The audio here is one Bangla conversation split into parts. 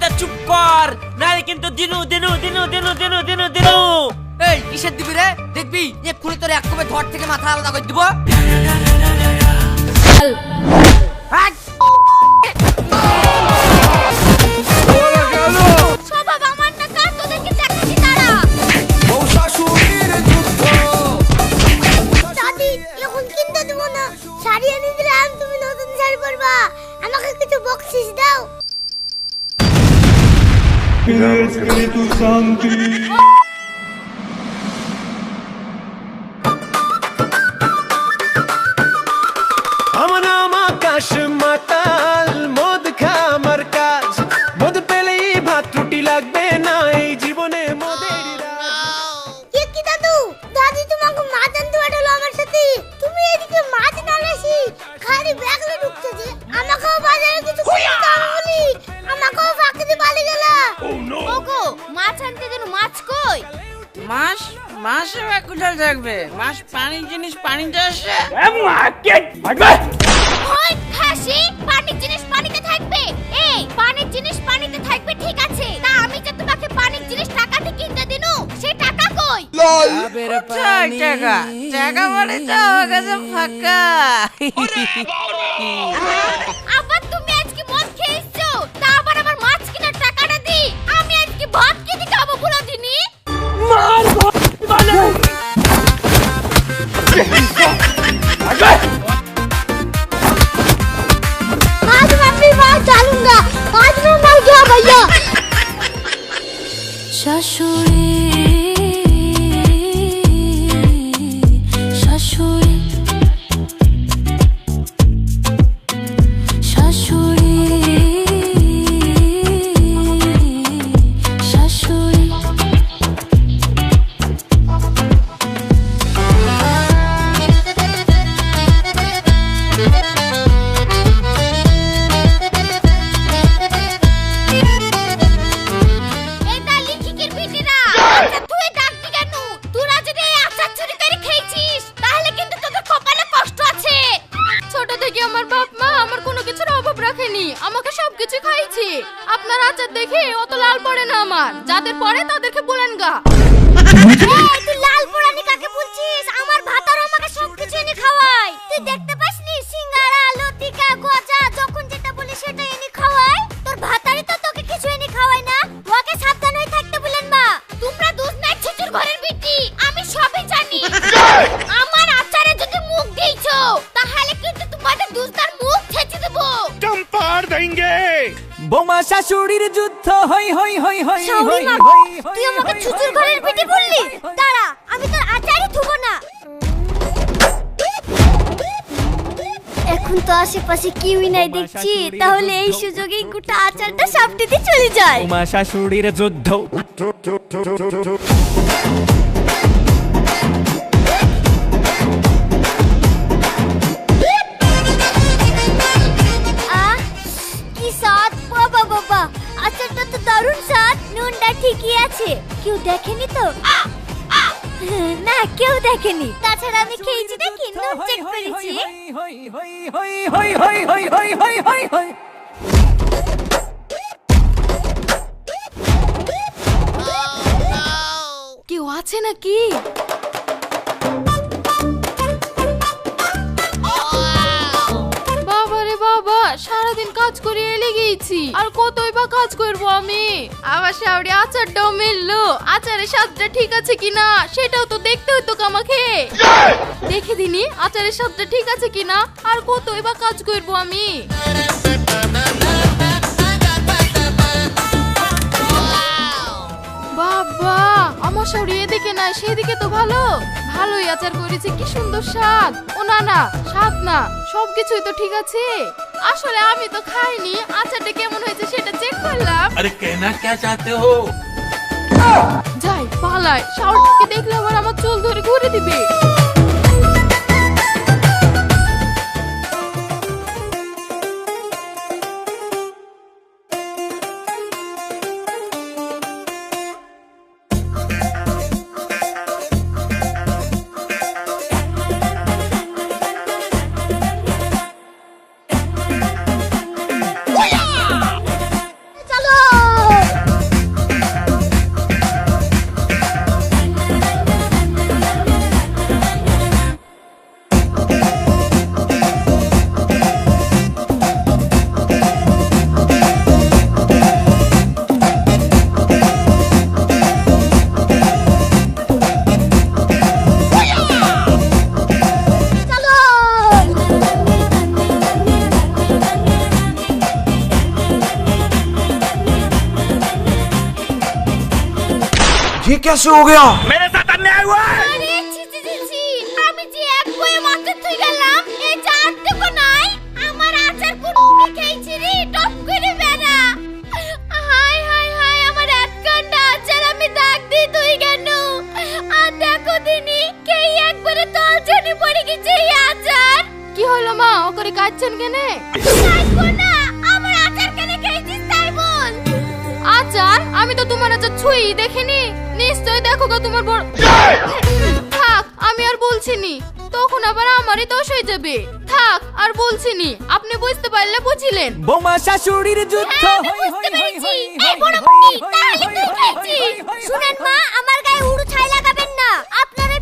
বেটা চুপ কর নাহলে কিন্তু দিনু দিনু দিনু দিনু দিনু দিনু দিনু। এই কিসের দিবি রে? দেখবি? এক্ষুনি তোর এক কবে ধর থেকে মাথা আলাদা করে দিব। শাড়ি এনে দিলাম তুমি নতুন শাড়ি পরবা। আমাকে কিছু বকশিস দাও। Espíritu Santo. Maka. Ore, দেখে অত লাল পড়ে না আমার। যাদের পড়ে তাদেরকে বলেন গা। দাঁড়া আমি তোর আচারই থুবো না। এখন তো আশেপাশে কেউই নাই দেখছি তাহলে এই সুযোগেই গোটা আচারটা সাপটিতে চলে যায়। বোমা শাশুড়ির যুদ্ধ। আহ কি স্বাদ। বাবা বাবা আচারটা তো দারুণ স্বাদ। নুনটা ঠিকই আছে। কেউ দেখেনি তো? না কেউ দেখেনি তাছাড়া আমি খেয়েছি দেখি নোট চেক করেছি কেউ আছে নাকি এলে গেছি আর কতই বা কাজ করব আমি? আবার শাওরি আচারটাও মিললো। আচারের স্বাদটা ঠিক আছে কিনা, সেটাও তো দেখতে হতো আমাকে দেখে দিনি, আচারের স্বাদটা ঠিক আছে কিনা, আর কতই বা কাজ করব আমি? বাবা, আমার শাড়ি এদিকে না সেদিকে তো ভালো। ভালোই আচার করেছে, কি সুন্দর স্বাদ। ও না না, স্বাদ না, সবকিছুই তো ঠিক আছে। আসলে আমি তো খাইনি আচারটা কেমন হয়েছে সেটা চেক করলাম अरे कहना क्या चाहते हो যাই পালাই শাওরটাকে দেখলে আবার আমার চুল ধরে ঘুরে দিবে ये कैसे हो गया আরে ছি ছি ছি ছি আমি যে এক বয়ে মাত্র তুই গেলাম এই চারটুকু নাই আমার আচার কুড়ি খেয়েছি রে টপ করে বেড়া হাই হাই হাই আমার এক কান্ডা আচার আমি দাগ দি তুই কেন আর দেখো দিনি কে একবারে তল জনি পড়ে গেছে এই আচার কি হলো মা ও করে কাঁদছেন কেনে থাকবো না আমার আচার কেন খেয়েছিস তাই বল আচার আমি তো তোমার আচার ছুঁই দেখিনি নিশ্চয় দেখো গো তোমার বড় থাক আমি আর বলছি নি তখন আবার আমারই দোষ হয়ে যাবে। থাক আর বলছি নি আপনি বুঝতে পারলে বুঝিলেন। বোমা শাশুড়ির যুদ্ধ। হ্যাঁ, খেয়েছিস। শুনেন মা আমার গায়ে উড়ু ছাই লাগাবেন না। আপনার এই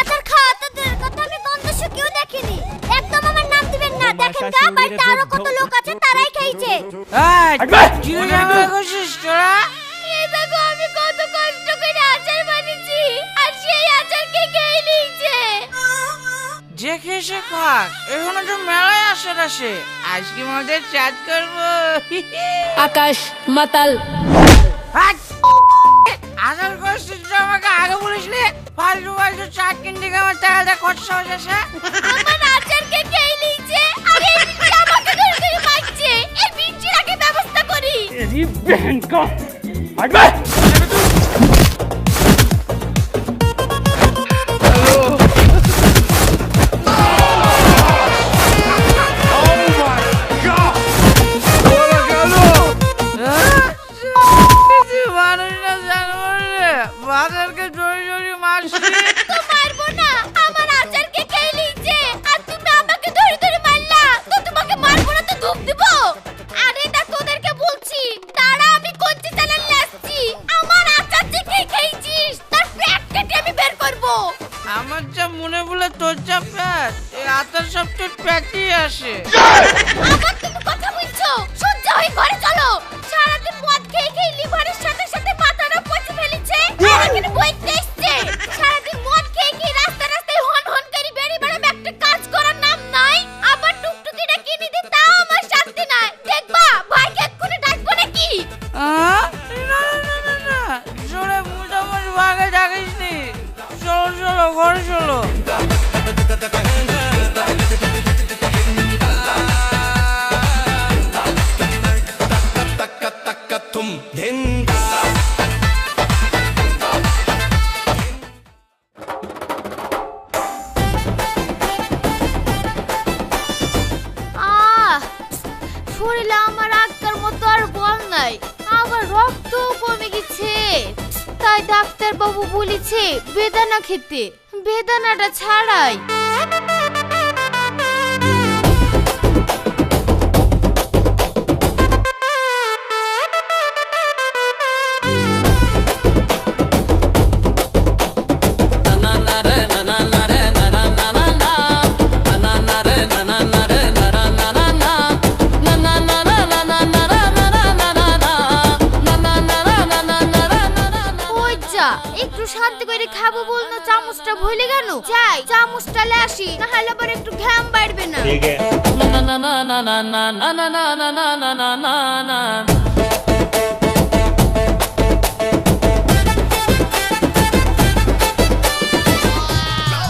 আচার খাওয়া তো দূরের কথা আমি গন্ধ শুকিয়েও দেখিনি। একদম আমার নাম দিবেন না। দেখেন গা বাড়িতে আরও কত লোক আছে তারাই খেয়েছে। এই, চিড়ে ঝামেলা করছিস তোরা? এই দেখো আমি কত কষ্ট করে আচার বানিয়েছি আর সেই আচার কে খেয়ে নিয়েছে যে খেয়ে সে খাক এখানে তো মেলায় আসে আসে আজকে আমাদের চাট করব? আকাশ মাতাল! আসার করছিস তো আমাকে আগে বলিস নি ফালতু ফালতু চাট কিনতে গিয়ে আমার টাকাটা খরচা হয়ে যাচ্ছে। আমার আচার কে খেয়ে নিয়েছে আর এই আমাকে ধরে ধরে মারছে। এই বিচ্ছির আগে ব্যবস্থা করি। 开始 আতার সব প্যাটই আসে। আবার তুমি কথা বলছো সহ্য হয়ে ঘরে চলো। সারাদিন মদ খেয়ে খেয়ে লিভারের রক্ত কমে গেছে। তাই ডাক্তার বাবু বলেছে বেদানা খেতে। বেদানাটা ছাড়াই খাব বল না চামচটা ভুলে গেল যাই চামচটা লে আসি না হলে আবার একটু ঘাম বাড়বে না না না না না না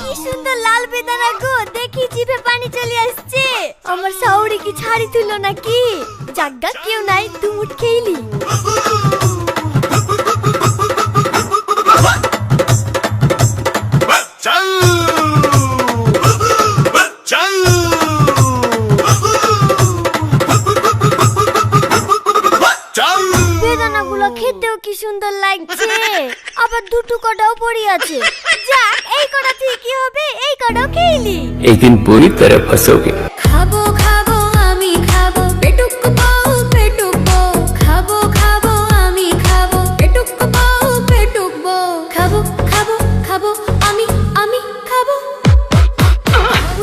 কি সুন্দর লাল বেদানা গো দেখি জিভে পানি চলে আসছে আমার সাউরি কি ছাড়ি তুলো নাকি জাগা কেউ নাই তুমুট খেইলি কি সুন্দর লাগছে। আবার দুটো কটাও পড়ি আছে। যাক এই কটা কি হবে এই কটাও খেয়ে একদিন পুরি তরে ফসোগে খাব খাব আমি খাব। পেটুক পাও পেটুক পাও খাব খাব আমি খাব। পেটুক পাও পেটুক পাও খাব খাব খাব আমি আমি খাব।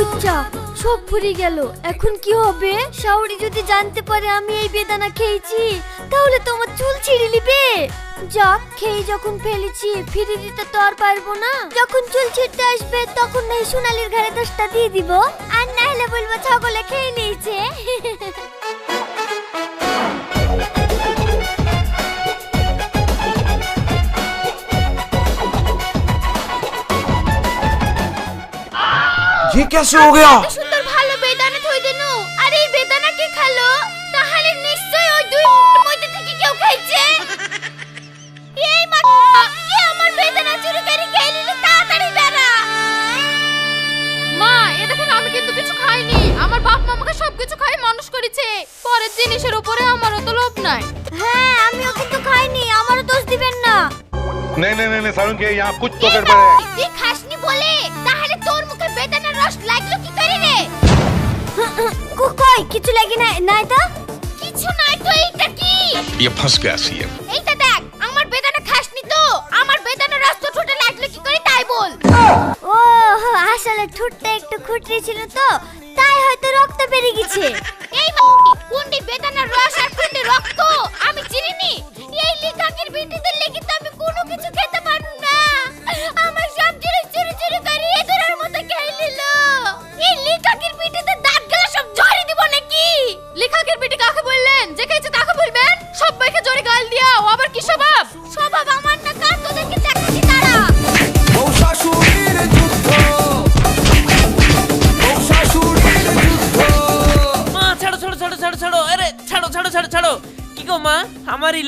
উচ্চা সব ফুরি গেল। এখন কি হবে? শাওরি যদি জানতে পারে আমি এই বেদানা খেয়েছি। তাহলে তো আমার চুল ছিঁড়ে নিবে। যাক খেয়ে যখন ফেলেছি ফিরে দিতে তো আর পারব না। যখন চুল ছিঁড়তে আসবে তখন নাই সোনালির ঘরে দশটা দিয়ে দিব। আর না হলে বলব ছাগলে খেয়ে নিয়েছে। ये कैसे हो गया सुंदर ভালো বেদানা থই দেনু। আরে এই বেদানা কে খালো? তাহলে নিশ্চয়ই ওই দুই মধ্যে থেকে কেউ খাইছে এই মা কে আমার বেদানা চুরি করে খেয়ে নিল তাড়াতাড়ি বেরা মা এ দেখেন আমি কিন্তু কিছু খাইনি আমার বাপ মা আমাকে সবকিছু খাই মানুষ করেছে পরের জিনিসের উপরে আমারও তো লোভ নাই হ্যাঁ আমিও কিন্তু খাইনি আমারও দোষ দিবেন না नहीं नहीं नहीं, नहीं सारुण के यहाँ कुछ तो এই गड़बड़ है না, তুই খাসনি বলে তাহলে তোর মুখে বেদানার রস লাগলো কি করে রে কই কিছু লাগি না নাই তো কিছু নাই তো এইটা কি ये फंस गया सीएम এইটা দেখ আমার বেদানা খাসনি তো আমার বেদানার রস তো ঠোঁটে লাগলো কি করে তাই বল ও আসলে ঠোঁটটা একটু খুঁটরি ছিল তো তাই হয়তো রক্ত বেরিয়ে গেছে এই কোনটি বেদানার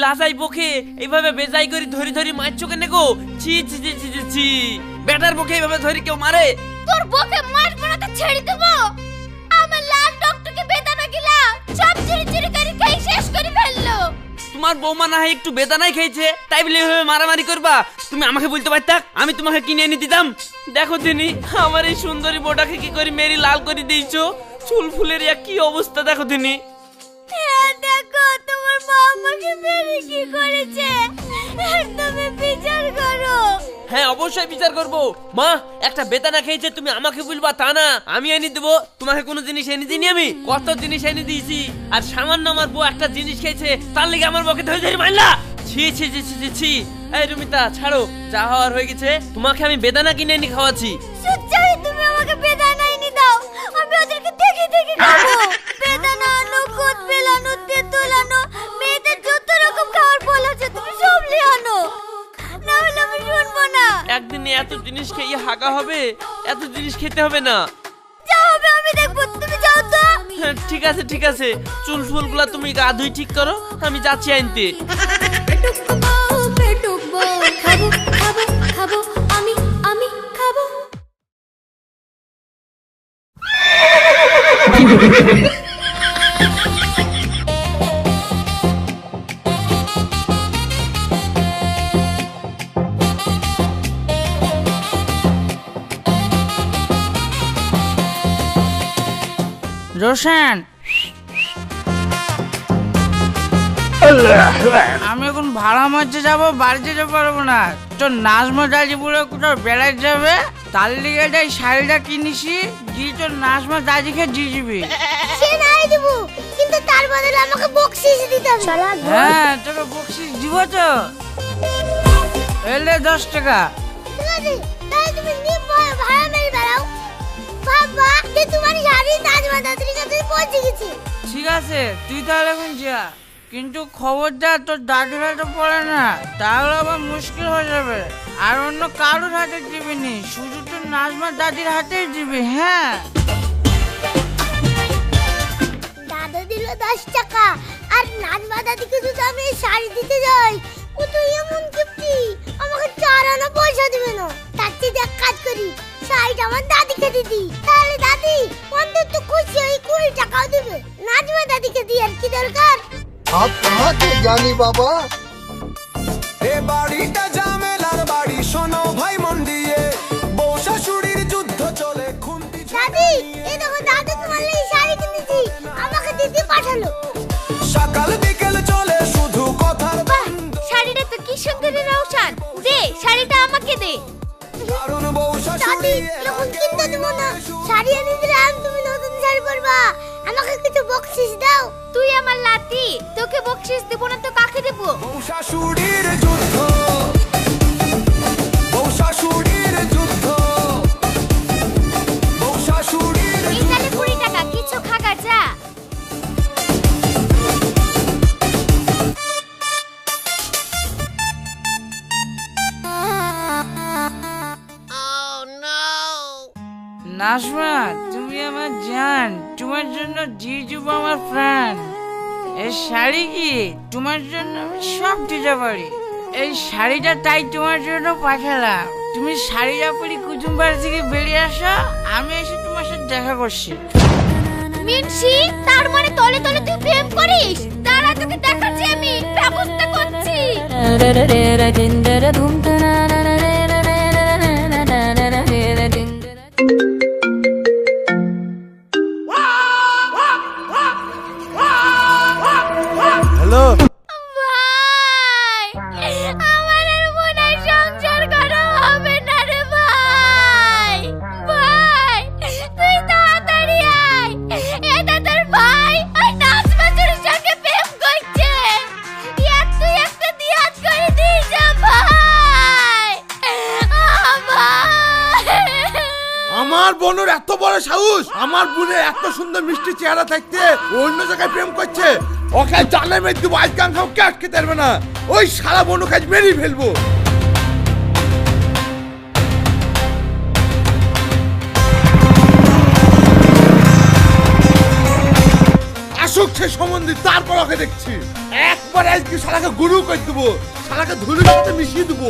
লাজাই বকে এইভাবে বেজাই করে ধরি ধরি মারছো কেন গো? ছি ছি ছি ছি ছি ছি। বেটার বকে এইভাবে ধরি কেউ মারে? তোর বকে মারবো না তো ছেড়ে দেবো। আমার লাল ডক্টরকে বেদানা গিলা সব চুরি চুরি করে খাই শেষ করে ফেলল। তোমার বৌমা না হয় একটু বেদানাই খেয়েছে তাই বলে এভাবে মারামারি করবা? তুমি আমাকে বলতে পারতাক আমি তোমাকে কিনে এনে দিতাম। দেখো তিনি আমার এই সুন্দরী বোটাকে কি করে মেরি লাল করে দিয়েছ? চুল ফুলের এক কি অবস্থা দেখো তিনি। দেখো তোমার মা আমাকে মেরে কি করেছে? তুমি বিচার করো। হ্যাঁ অবশ্যই বিচার করব। মা একটা বেদানা খেয়েছে তুমি আমাকে বলবা তা না। আমি এনে দেবো তোমাকে কোনো জিনিস এনে দিইনি আমি। কত জিনিস এনে দিয়েছি। আর সামান্য আমার বউ একটা জিনিস খেয়েছে তার লেগে আমার বউকে ধরে ধরে মারলা। ছি ছি ছি ছি ছি ছি। এই রুমিতা ছাড়ো যা হওয়ার হয়ে গেছে তোমাকে আমি বেদানা কিনে এনে খাওয়াচ্ছি। সত্যি তুমি আমাকে বেদানা ওদেরকে দেখে দেখে খাব। বেদানা আনো কুদ বেলানো তেঁতুল আনো মেয়েদের যত রকম খাওয়ার ফল আছে তুমি সব নিয়ে আনো। না হলে আমি শুনব না। একদিনে এত জিনিস খেয়ে হাগা হবে এত জিনিস খেতে হবে না। যা হবে আমি দেখব তুমি যাও তো। হ্যাঁ, ঠিক আছে ঠিক আছে। চুল ফুলগুলা তুমি গা ধুই ঠিক করো আমি যাচ্ছি আনতে রোশন আমি এখন ভাড়া মারতে যাব বাড়ি যেতে পারব না। তো নাজমা দাজিপুরে কোথাও বেড়াতে যাবে? তার লিগে যাই শাড়িটা কিনেছি দিয়ে তোর নাজমা দাদিকে দিয়ে দিবি। সে নাই দিব কিন্তু তার বদলে আমাকে বকশিশ দিতে হবে। হ্যাঁ তোকে বকশিস দিব তো। এলে দশ টাকা। ঠিক আছে তাহলে তুমি নিয়ে ভাড়া মেরে বেড়াও। বাবা যে তোমার শাড়ি নাজমা দাদির কাছে পৌঁছে গেছে। ঠিক আছে তুই তাহলে এখন যা। কিন্তু খবরদার তোর দাদুর হাতে পড়ে না, তাহলে আবার মুশকিল হয়ে যাবে। আর অন্য কারোর হাতে দিবি নি? শুধু তোর নাজমার দাদির হাতেই দিবি হ্যাঁ? দাদা দিল দশ টাকা, আর নাজমা দাদিকে যদি আমি শাড়ি দিতে যাই ও তো এমন কিপ্টি আমাকে চার আনা পয়সা দিবে না। তার চেয়ে এক কাজ করি, শাড়িটা আমার দাদিকে দিদি তাহলে দাদি, অন্তত খুশি হয়ে কুড়ি টাকাও দিবে। নাজমা দাদিকে দিয়ে আর কি দরকার? आप कहाँ थे ज्ञानी बाबा এ বাড়িটা ঝামেলার বাড়ি শোনো ভাই মন দিয়ে বউ শাশুড়ির যুদ্ধ চলে খুন্তি দাদি এই দেখো দাদু তোমার লাগি শাড়ি কিনেছি আমাকে দিদি পাঠালো সকাল বিকেল চলে শুধু কথার বাহ শাড়িটা তো কি সুন্দর রৌশন দে শাড়িটা আমাকে দে দারুণ বউ দাদি শাশুড়ি এরকম কিনতে দেবো না শাড়ি এনে দিলাম তুমি নতুন শাড়ি পরবা আমাকে কিছু বকশিস দাও। তুই আমার লাতি তোকে বকশিস দেবো না তো কাকে দেবো? শাশুড়ির জন্য জিজু আমার ফ্রেন্ড এই শাড়ি কি তোমার জন্য আমি সব দিতে পারি? এই শাড়িটা তাই তোমার জন্য পাঠালাম। তুমি শাড়িটা পরি কুটুম বাড়ি থেকে বেরিয়ে আসো আমি এসে তোমার সাথে দেখা করছি। মিনসি তার মানে তলে তলে তুই প্রেম করিস? তোকে দেখাচ্ছি আমি ব্যবস্থা করছি। হ্যালো জানে মেরে দেবো আজ গান কে আটকে পারবে না ওই সারা বনু কাজ মেরেই ফেলব আসুক সে সম্বন্ধে তারপর ওকে দেখছি একবার আজকে শালাকে গুরু করে দেবো শালাকে ধুলির সাথে মিশিয়ে দেবো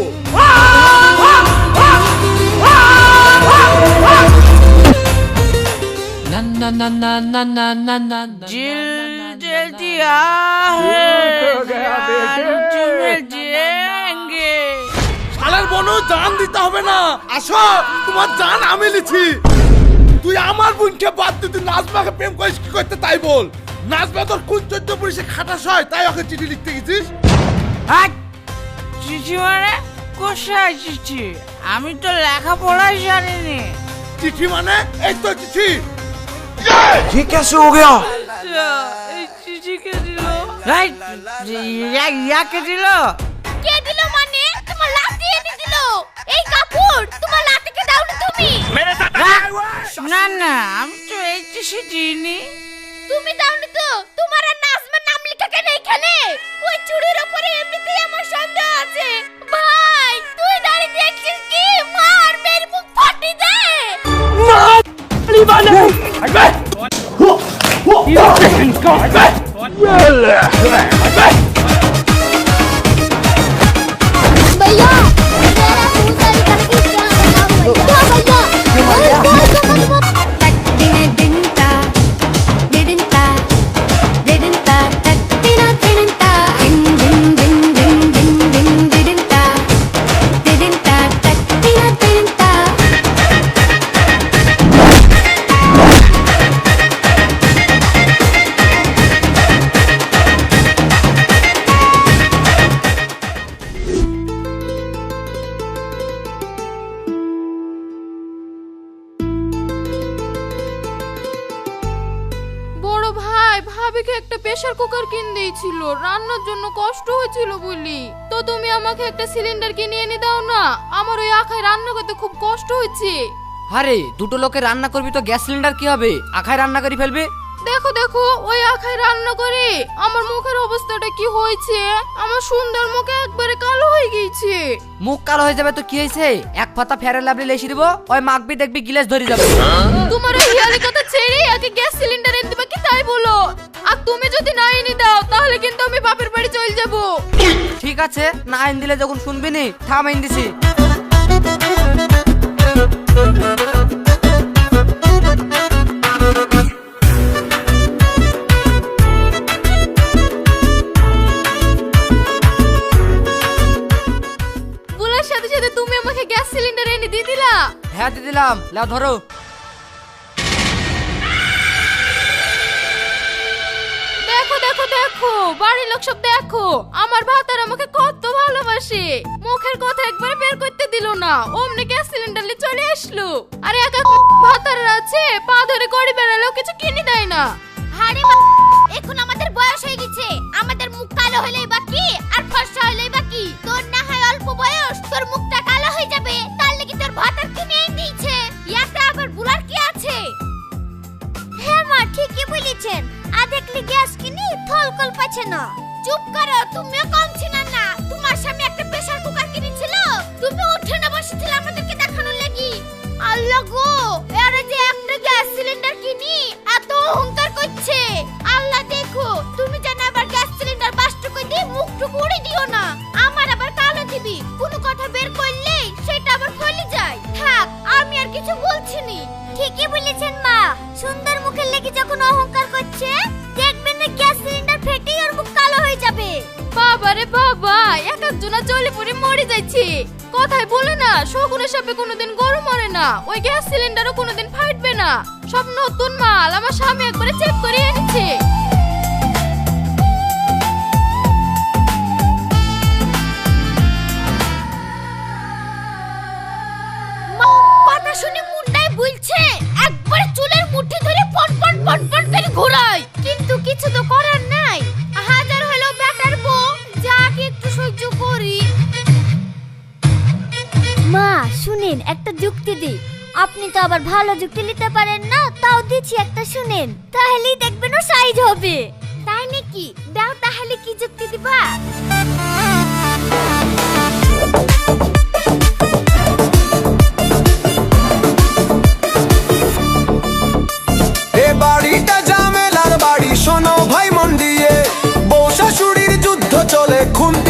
na na. दिल दिल दिया है जान तुम्हें देंगे শালার বনু জান দিতে হবে না আসো তোমার জান আমি লিছি তুই আমার বোনকে বাদ দিয়ে তুই নাজমাকে প্রেম করিস কি করতে তাই বল নাজমা তোর কোন চোদ্দ পুলিশে খাটাস হয় তাই ওকে চিঠি লিখতে গেছিস হাট চিঠি মানে কোথায় চিঠি আমি তো লেখাপড়াই জানিনি চিঠি মানে এই তো চিঠি ये कैसे हो गया এই চিঠি কে দিল? ইয়াকে দিল? কে দিল মানে? তোমার লাঠি এনে দিল। এই কাপড় তোমার লাঠিকে দাওনি তুমি। না না আমি তো এই চিঠি দিইনি। তুমি দাওনি তো। তোমার আর নাজমার নাম লেখা কেন এখানে? ওই চুড়ির উপরে এমনিতেই আমার সন্দেহ আছে। ভাই তুই দাঁড়িয়ে দেখছিস কি? মার মেরে মুখ ফাটি দে। What? You freaking god! Well, uh, হয়েছিল বলি তো তুমি আমাকে একটা সিলিন্ডার কিনে এনে দাও না? আমার ওই আখায় রান্না করতে খুব কষ্ট হচ্ছে। আরে দুটো লোকে রান্না করবি তো গ্যাস সিলিন্ডার কি হবে? আখায় রান্না করে ফেলবে? দেখো দেখো ওই আখায় রান্না করে। আমার মুখের অবস্থাটা কি হয়েছে? আমার সুন্দর মুখে একবারে কালো হয়ে গিয়েছে। মুখ কালো হয়ে যাবে তো কি হয়েছে? এক পাতা ফেরে লাভলি লেসি দিব ওই মাখবি দেখবি গিলাস ধরে যাবে। তোমার ওই হিয়ালি কথা ছেড়ে আগে গ্যাস সিলিন্ডার এনে দিবা কি তাই বলো? আর তুমি যদি না এনে দাও তাহলে কিন্তু আমি বাপের বাড়ি চলে যাব। ঠিক আছে না আইন দিলে যখন শুনবি নি থাম আইন দিছি। বলার সাথে সাথে তুমি আমাকে গ্যাস সিলিন্ডার এনে দিয়ে দিলা? হ্যাঁ দিয়ে দিলাম। লাও ধরো। দেখো দেখো বাড়ির লোক সব দেখো। আমার ভাতার আমাকে কত ভালোবাসে। মুখের কথা একবার বের করতে দিল না। অমনি গ্যাস সিলিন্ডার নিয়ে চলে আসলো। আর একা ভাতার আছে পা ধরে গড়ি বেড়ালেও কিছু কিনে দেয় না। হারে এখন আমাদের বয়স হয়ে গেছে। আমাদের মুখ কালো হলেই বাকি আর ফর্সা হলেই বাকি তোর না হয় অল্প বয়স তোর মুখটা কালো হয়ে যাবে। তার লাগি তোর ভাতার কিনে দিয়েছে। ইয়াতে আবার বুলার কি আছে? হ্যাঁ মা ঠিকই বলেছেন। আ লিগে গ্যাস কিনি ফল কল পাচ্ছে না। চুপ করো, তুমিও কম ছিল না। তোমার সামনে একটা প্রেসার কুকার কিনেছিল। তুমি উঠে না বসেছিল আমাদেরকে দেখানোর লাগি। আল্লাহ গো আরে না সব নতুন মাল আমার স্বামী একবারে চেক করে এনেছে। তো আবার ভালো যুক্তি নিতে পারেন না তাও দিচ্ছি একটা শুনেন। তাহলেই দেখবেন ও সাইজ হবে। তাই নাকি? দাও তাহলে কি যুক্তি দিবা এ বাড়িটা জামেলার বাড়ি শোনো ভাই মন দিয়ে। বউ শাশুড়ির যুদ্ধ চলে খুন্তি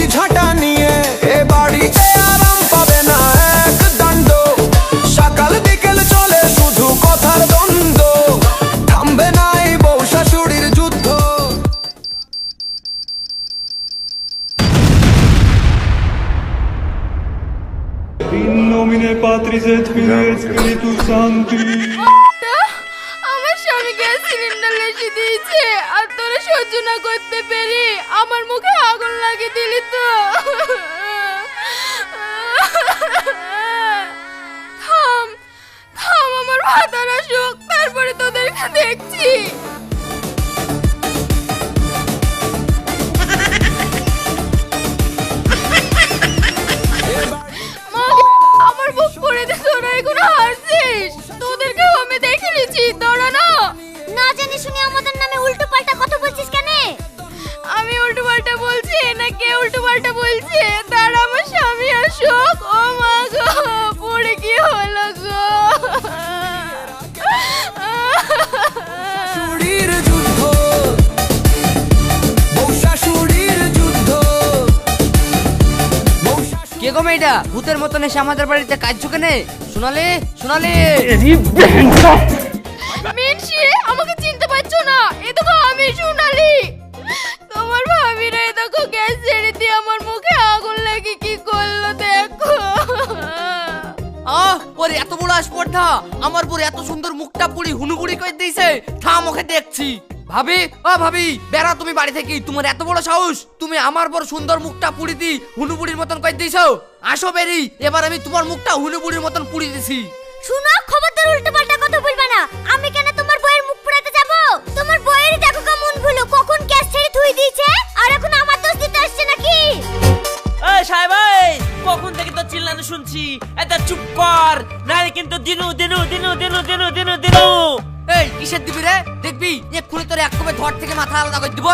Patris et Filii et Spiritus Sancti. আমার স্বামী গ্যাস সিলিন্ডার লেসে দিয়েছে আর তোরা সহ্য না করতে পেরে আমার মুখে আগুন লাগিয়ে দিলি তো। থাম থাম আমার ভাতার আসুক তারপরে তোদেরকে দেখছি। পড়ে তোরা এখনও হারছিস? তোদেরকেও আমি দেখে নিয়েছি তোরা না। না জানি শুনে আমাদের নামে উল্টো পাল্টা কথা বলছিস কেন? আমি উল্টো পাল্টা বলছি না কে উল্টো পাল্টা বলছে? তার গো মেয়েটা ভূতের মতন এসে আমাদের বাড়িতে কাজ কেনে? শোনালে শোনালে মিনসি আমাকে চিনতে পারছ না? এ তো আমি সোনালি। তোমার ভাবিরা এ দেখো গ্যাস ছেড়ে দিয়ে আমার মুখে আগুন লেগে কি করল দেখো। আহ ওর এত বড় আসপর্ধা। আমার পর এত সুন্দর মুখটা পুরি হুনুপুরি করে দিয়েছে। থাম ওকে দেখছি। ভাবি ও ভাবি বেড়া তুমি বাড়ি থেকে তোমার এত বড় সাহস? তুমি আমার পর সুন্দর মুখটা পুড়ি দি হুনুপুরির মতন করে দিয়েছ আসো বেরি এবার আমি তোমার মুখটা হুনুপুরির মতন পুড়ি দিছি। শুনো খবরদার উল্টো পাল্টা কথা বলবা না। আমি কেন তোমার বইয়ের মুখ পুরাতে যাব? তোমার বইয়ের দেখো কেমন ভুলো। কখন গ্যাস ছেড়ে ধুই দিয়েছে? আর এখন আমার দোষ দিতে আসছে নাকি? এই সাহেব এই, কখন থেকে তো চিল্লানো শুনছি? এটা চুপ কর। নাহলে কিন্তু দিনু দিনু দিনু দিনু দিনু দিনু দিনু। এই, কিসের দিবি রে? দেখবি? এক খুলে তোর এক কোবে ধর থেকে মাথা আলাদা করে দিব।